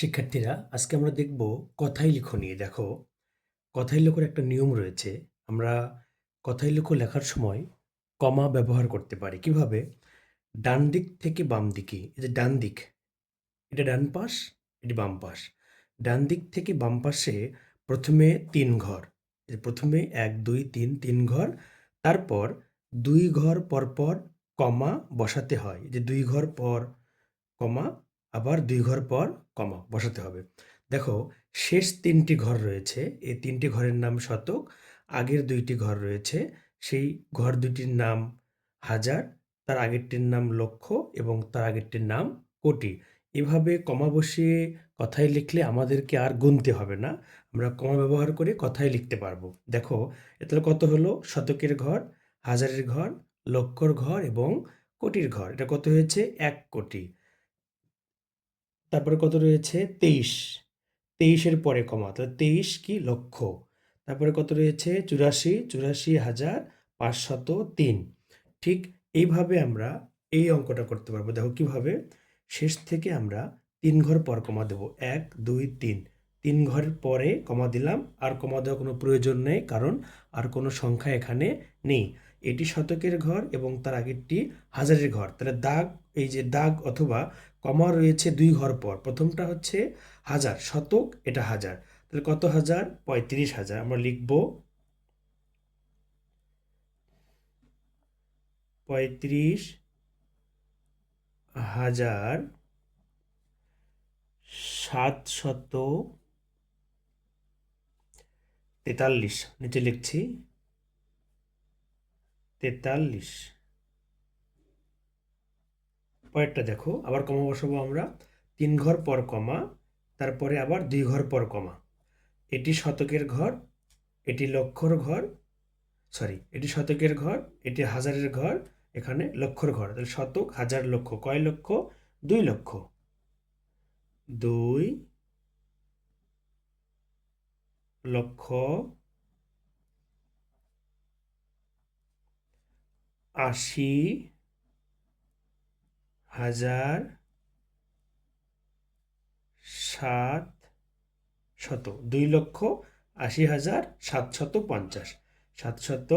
শিক্ষার্থীরা, আজকে আমরা দেখব কথাই লিখো নিয়ে। দেখো, কথাই লেখার একটা নিয়ম রয়েছে। আমরা কথাই লেখো লেখার সময় কমা ব্যবহার করতে পারি। কীভাবে? ডান দিক থেকে বাম দিকে। এই যে ডান দিক, এটা ডান পাশ, এটি বাম পাশ। ডান দিক থেকে বাম পাশে প্রথমে তিন ঘর। প্রথমে এক, দুই, তিন তিন ঘর। তারপর দুই ঘর পর পর কমা বসাতে হয়। যে দুই ঘর পর কমা আবার দুই ঘর পর কমা, বসাতে হবে। দেখো, শেষ তিনটি ঘর রয়েছে, এই তিনটি ঘরের নাম শতক, আগের দুইটি ঘর রয়েছে, সেই ঘর দুইটির নাম হাজার, তার আগেরটির নাম লক্ষ এবং তার আগেরটির নাম কোটি। এভাবে কমা বসিয়ে কথায় লিখলে আমাদেরকে আর গুনতে হবে না, আমরা কমা ব্যবহার করে কথায় লিখতে পারব। দেখো এতে কত হলো? শতকের ঘর, হাজারের ঘর, লক্ষর ঘর এবং কোটির ঘর। এটা কত হয়েছে? এক কোটি। তারপরে কত রয়েছে? তেইশ। তেইশের পরে কমা, তাহলে তেইশ কি লক্ষ? তারপরে কত রয়েছে? চুরাশি চুরাশি হাজার পাঁচশত তিন। ঠিক এইভাবে আমরা এই অঙ্কটা করতে পারব। দেখো কীভাবে? শেষ থেকে আমরা তিন ঘর পর কমা দেবো। এক, দুই, তিন। তিন ঘর পরে কমা দিলাম। আর কমা দেওয়ার কোনো প্রয়োজন নেই, কারণ আর কোনো সংখ্যা এখানে নেই। এটি শতকের ঘর এবং তার আগেরটি হাজারের ঘর। তাহলে দাগ, এই যে দাগ অথবা কমা রয়েছে দুই ঘর পর। প্রথমটা হচ্ছে হাজার, শতক, এটা হাজার। তাহলে কত হাজার? পঁয়ত্রিশ হাজার। আমরা লিখব পঁয়ত্রিশ হাজার সাতশত তেতাল্লিশ। নিচে লিখছি। তেতাল্লিশ। পরেরটা দেখো, আবার কমা বসাবো আমরা। তিন ঘর পর কমা, তারপরে আবার দুই ঘর পর কমা। এটি শতকের ঘর, এটি লক্ষর ঘর সরি এটি শতকের ঘর, এটি হাজারের ঘর, এখানে লক্ষর ঘর। তাহলে শতক, হাজার লক্ষ, কয় লক্ষ? দুই লক্ষ। দুই লক্ষ আশি হাজার সাত শত, দুই লক্ষ আশি হাজার সাতশত পঞ্চাশ। সাতশত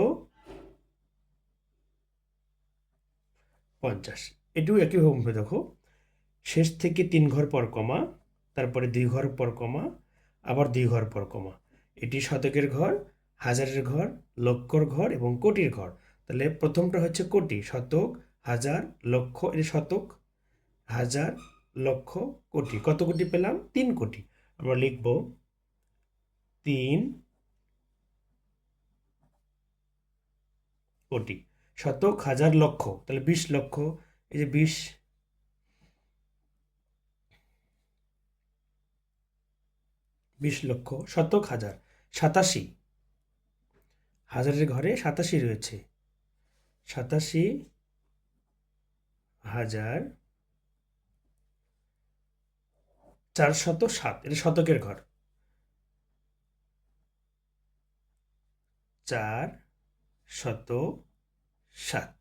পঞ্চাশ। এটিও একইভাবে দেখো। শেষ থেকে তিন ঘর পর কমা, তারপরে দুই ঘর পর কমা, আবার দুই ঘর পর কমা। এটি শতকের ঘর, হাজারের ঘর, লক্ষর ঘর এবং কোটির ঘর। তাহলে প্রথমটা হচ্ছে কোটি, শতক, হাজার, লক্ষ এটি শতক, হাজার, লক্ষ, কোটি। কত কোটি পেলাম? তিন কোটি। আমরা লিখব তিন কোটি। শতক, হাজার, লক্ষ। তাহলে বিশ লক্ষ, এই যে বিশ বিশ লক্ষ, শতক, হাজার, সাতাশি। হাজারের ঘরে সাতাশি রয়েছে। সাতাশি হাজার চার শত সাত এটা শতকের ঘর। চার শত সাত।